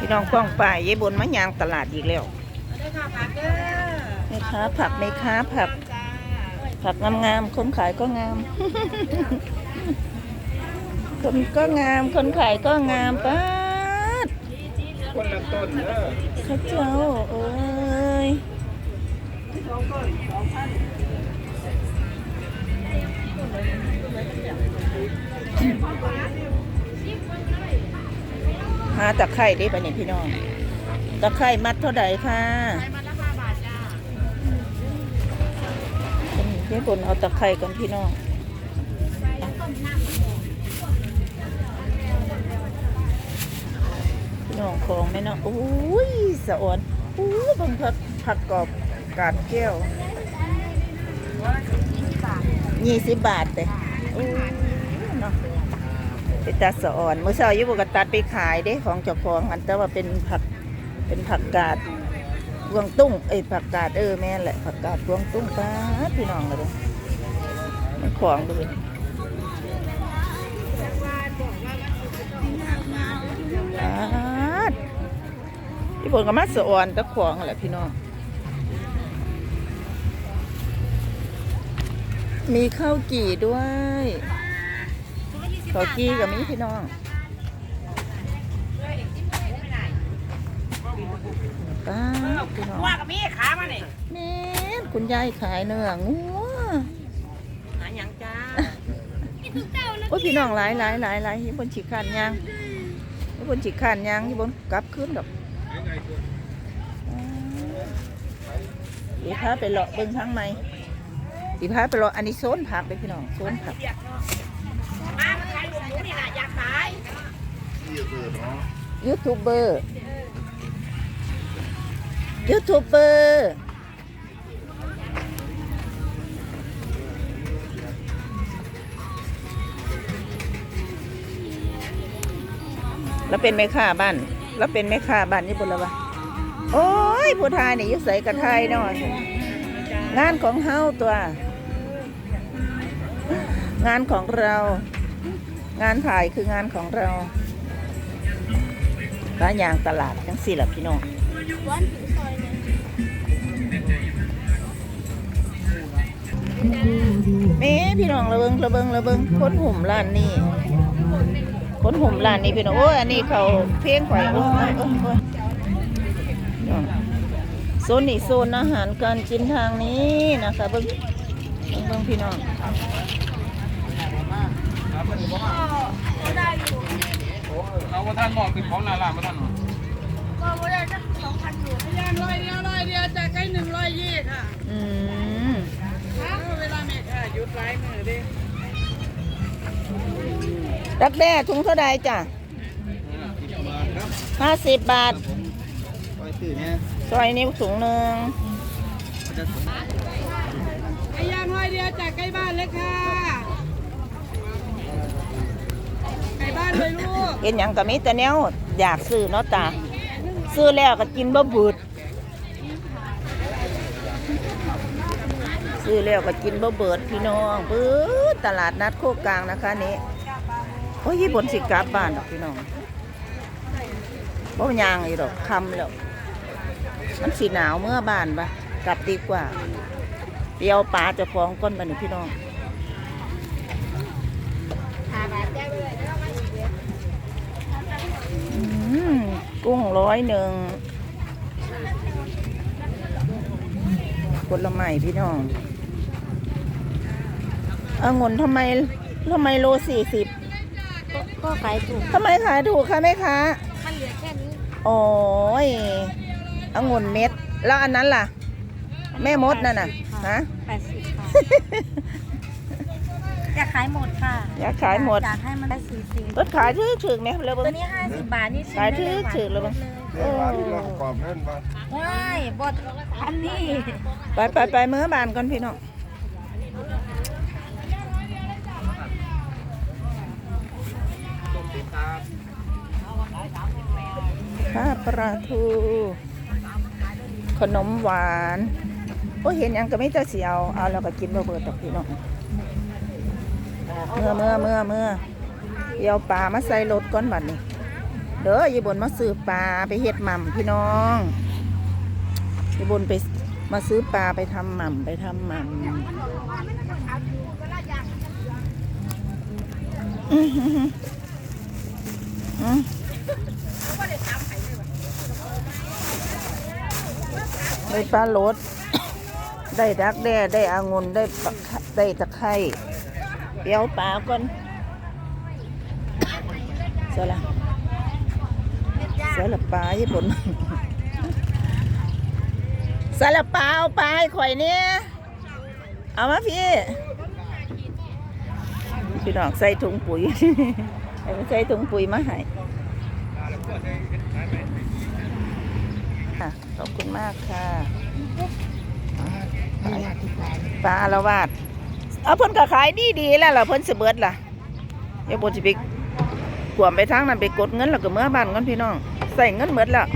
พี่น้องป้องป่ายยายบนมะยางตลาดอีกแล้วได้ค่ะผักเด้อแม่ค้าผักแม่ค้าผัก ผักงามๆคนขายก็งาม คนก็งาม คนขายก็งามป้าดคนละต้นเด้อข้าเจ้าเอ้ย ตะไคร่ได้ปะเนี่ยพี่น้อง ตะไคร่มัดเท่าไหร่ค่ะเดี๋ยวคนเอาตะไคร่ก่อนพี่น้องพี่น้องของแม่เนาะโอ้ยสะออนโอ้ยบังผักผักกรอบกาดแก้วยี่สิบบาทเลยโอ้ยเนาะ เป็นตาสะออนเมื่อเช้ายุบกตัดไปขายเด้ของเจ้าของอันแต่ว่าเป็นผักเป็นผักกาดกวงตุ้งเอ้ยผักกาดเออแม่แหละผักกาดกวงตุ้งป้าพี่น้องเลยมันของดูดิป้าดพี่บนก็มาสะออนตะของแหละพี่น้องมีข้าวกี่ด้วย ข้าวกี่กับมีพี่น้องป้าดพี่น้องว่ากับมีขามาเนี่ยแม่นคุณยายขายเนื้องัวหาหยังจ้าโอ้ยพี่น้องหลายหลายหลายหลายยี่บนฉีกขานยางยี่บนฉีกขานยางยี่บนกลับขึ้นดอกดีพาไปเลาะเบิ่งทางไหมดีพาไปเลาะอันนี้โซนผักเลยพี่น้องโซนผัก นี่น่ะอยากขายยูทูบเบอร์ยูทูบเบอร์แล้วเป็นแม่ค้าบ้านแล้วเป็นแม่ค้าบ้านนี่บุญละวะโอ้ยผู้ทายนี่อยุ่ใส่กระไทยเนาะงานของเฮาตัว งานของเรา งานถ่ายคืองานของเราร้านยางตลาดจังสี่ละพี่น้องแม่พี่น้องระเบิงระเบิงระเบิงคนหุ่มร้านนี้คนหุ่มร้านนี้พี่น้องโอ้ยอันนี้เขาเพียงไข่โอ้ยโซนนี้โซนอาหารการกินทางนี้นะคะเบิ้งเบิ้อง เบิ้งพี่น้องเอาว่าท่านบอกคือของนาลามาท่านหรอย่างร้อยเดียวร้อยเดียวจากใกล้หนึ่งร้อยยี่ค่ะอืมเวลาเมค่ะหยุดไลฟ์มือดิรักแด้ถุงเท่าใดจ้ะห้าสิบบาทไปซื้อเนี่ยซอยนิ้วถุงหนึ่งไอ้ย่างร้อยเดียวจากใกล้บ้านเลยค่ะใกล้บ้าน เห็นหยังก็มีแต่แนวอยากซื้อเนาะตาซื้อแล้วก็กินบ่บูดซื้อแล้วก็กินบ่เบิดพี่น้องปื้อตลาดนัดโคกกลางนะคะนี้โอ้ยญี่ปุ่นสิกลับบ้านดอกพี่น้องบ่ยางอีดอกคำแล้วมันสีหนาวเมื่อบ้านปะกลับดีกว่าเดียวปลาจะฟ้องก้นมาหนึ่งพี่น้อง อืมกุ้ง ร้อยหนึ่งผลไม้พี่น้ององุ่นทำไมทำไมโลสี่สิบก็ขายถูก ทำไมขายถูกคะแม่ค้ามันเหลือแค่นี้ โอ้ยองุ่นเม็ด แล้วอันนั้นล่ะ แม่มดนั่นน่ะ ฮะ แปดสิบค่ะ อยากขายหมดค่ะอยากขายหมด อยากให้มันได้สี่สิบรถขายถือถึงไหมแล้วตัวเบิ่งนี้ห้าสิบบาทนี่ชิมขายได้ถืเลอยหวานถึงแล้วหมเบิ่งดเลยโอ้กรอบเล่นปะว้ายบดอันนี้ไปไปไปเมื่อบานก่อนพี่น้องข้าปลาทู ขนมหวาน โอ้เห็นหยังก็ไม่จะเสียว เอาแล้วก็กินบ่เบิดดอกพี่น้อง เมื่อเมื่อเมื่อเมื่อเดี๋ยวปลามาใส่รถก้อนบัดนี้เด้อย่าบนมาซื้อปลาไปเฮ็ดหม่ำพี่น้องย่าบนไปมาซื้อปลาไปทำหม่ำไปทำหม่ำอื้อหือหืออื้อได้ปลาโลดได้ดักแด้ได้อางุนได้ได้ตะไคร้ เปียวปลาก่อนเสร็จละเสร็จละปลาญี่ปุ่นใส่ละปลาเอาปลาให้ข่อยเนี่ยเอามาพี่ พี่น้องใส่ถุงปุ๋ยให้มันใส่ถุงปุ๋ยมาให้ขอบคุณมากค่ะปลาละวาด เอาเพิ่นก็ขายดีดีแล้วล่ะเพิ่นสิเบิดล่ะเดี๋ยวบ่สิไปขวมไปทางนั้นไปกดเงินแล้วก็เมื่อบ้านกันพี่น้องใส่เงินหมดแล้ว